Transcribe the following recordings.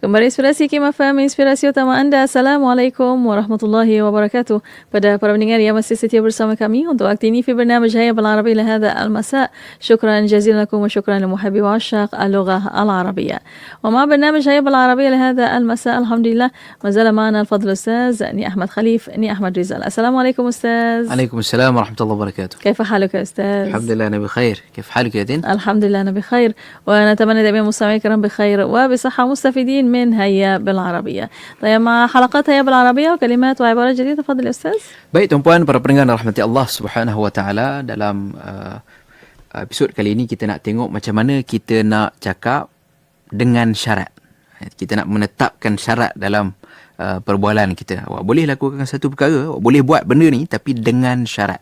Kembali inspirasi Kim FM, inspirasi utama anda. Assalamualaikum warahmatullahi wabarakatuh. Pada para pendengar yang masih setia bersama kami untuk waktu ini في برنامج هيا بالعربي لهذا المساء شكرا جزيلا لكم وشكرا لمحبي وعشاق اللغة العربية ومع برنامج هيا بالعربية لهذا المساء الحمد لله ما زال معنا الفضل الأستاذ ني أحمد خليف ني أحمد رزال السلام عليكم أستاذ عليكم السلام ورحمة الله وبركاته كيف حالك يا أستاذ؟ الحمد لله أنا بخير كيف حالك يا دين؟ الحمد لله أنا بخير ونتمنى دائما مستمعي الكرام بخير وبصحة مستفيدين من هيا بالعربية طيب مع حلقات هيا بالعربية وكلمات وعبارات جديدة تفضل يا أستاذ Baik tuan-puan para pendengar dan rahmati Allah Subhanahu wa taala dalam uh, episod kali ini kita nak tengok macam mana kita nak cakap dengan syarat. Kita nak menetapkan syarat dalam uh, perbualan kita. Awak boleh lakukan satu perkara, awak boleh buat benda ni tapi dengan syarat.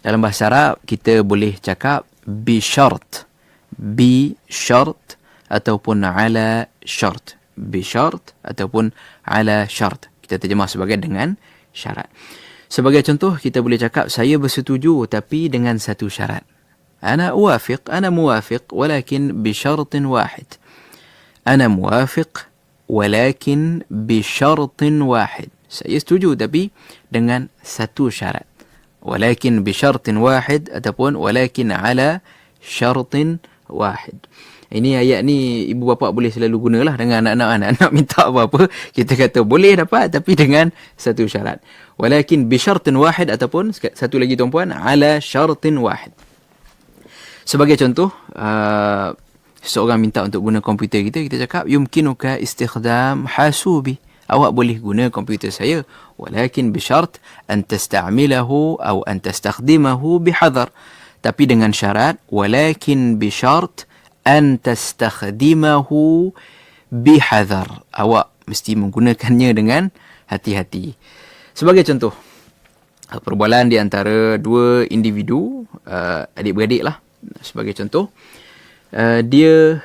Dalam bahasa Arab kita boleh cakap bi syart. Bi syart ataupun ala syart. Bi syart ataupun ala syart. Kita terjemah sebagai dengan syarat. Sebagai contoh, kita boleh cakap, saya bersetuju tapi dengan satu syarat. Ana uwafiq, ana muwafiq, walakin bisyaratin wahid. Ana muwafiq, walakin bisyaratin wahid. Saya setuju tapi dengan satu syarat. Walakin bisyaratin wahid ataupun walakin ala syaratin wahid. Ini ayat ni ibu bapa boleh selalu gunalah dengan anak-anak. Anak-anak minta apa-apa, kita kata boleh dapat tapi dengan satu syarat. Walakin bisyartin wahid ataupun satu lagi tuan-puan, ala syartin wahid. Sebagai contoh, uh, seorang minta untuk guna komputer kita, kita cakap, yumkinuka istikhdam hasubi. Awak boleh guna komputer saya. Walakin bisyart an tasta'milahu atau an tastakhdimahu bihadar. Tapi dengan syarat, walakin bisyart an tastakhdimahu bihadar. Awak mesti menggunakannya dengan hati-hati. Sebagai contoh, perbualan di antara dua individu, uh, adik-beradik lah. Sebagai contoh, uh, dia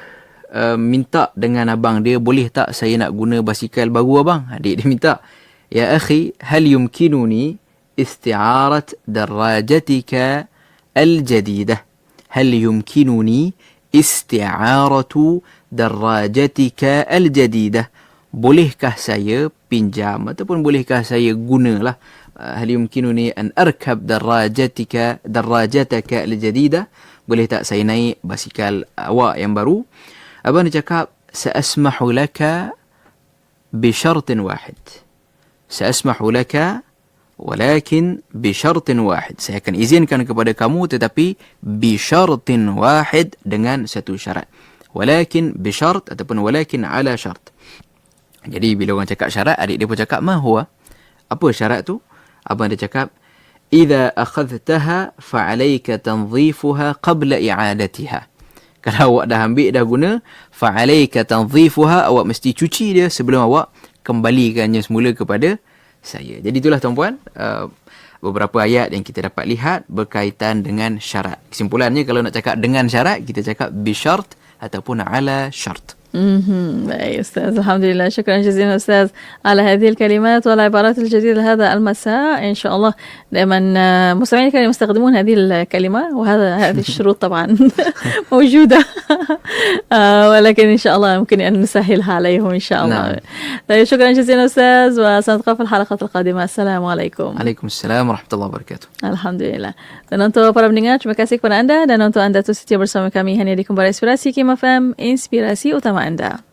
uh, minta dengan abang dia, boleh tak saya nak guna basikal baru abang? Adik dia minta, Ya akhi, hal yumkinuni isti'arat darajatika al-jadidah? Hal yumkinuni isti'aratu darajatika al-jadidah? bolehkah saya pinjam ataupun bolehkah saya gunalah hal yumkinuni an arkab darajatika darajataka al-jadida boleh tak saya naik basikal awak yang baru abang dia cakap saasmahu laka bi syartin wahid saasmahu laka walakin bi syartin wahid saya akan izinkan kepada kamu tetapi bi syartin wahid dengan satu syarat walakin bi syart ataupun walakin ala syart jadi bila orang cakap syarat, adik dia pun cakap, ma huwa? Apa syarat tu? Abang dia cakap, Iza akhadtaha fa'alaika tanzifuha qabla i'adatiha. Kalau awak dah ambil, dah guna, fa'alaika tanzifuha, awak mesti cuci dia sebelum awak kembalikannya semula kepada saya. Jadi itulah tuan-puan, uh, beberapa ayat yang kita dapat lihat berkaitan dengan syarat. Kesimpulannya, kalau nak cakap dengan syarat, kita cakap bisyart ataupun ala syart. أي أستاذ الحمد لله. شكرا جزيلا أستاذ على هذه الكلمات والعبارات الجديدة لهذا المساء. إن شاء الله دائما مستمعين الكرام يستخدمون هذه الكلمة وهذا هذه الشروط طبعا موجودة. ولكن إن شاء الله ممكن أن نسهلها عليهم إن شاء الله. نعم. طيب شكرا جزيلا أستاذ وسنتقابل في الحلقة القادمة. السلام عليكم. عليكم السلام ورحمة الله وبركاته. الحمد لله. Dan untuk para pendengar terima kasih kepada anda. Dan untuk anda tu setia bersama kami. Hanya di Kembali Inspirasi Kim FM Inspirasi Utama Reminder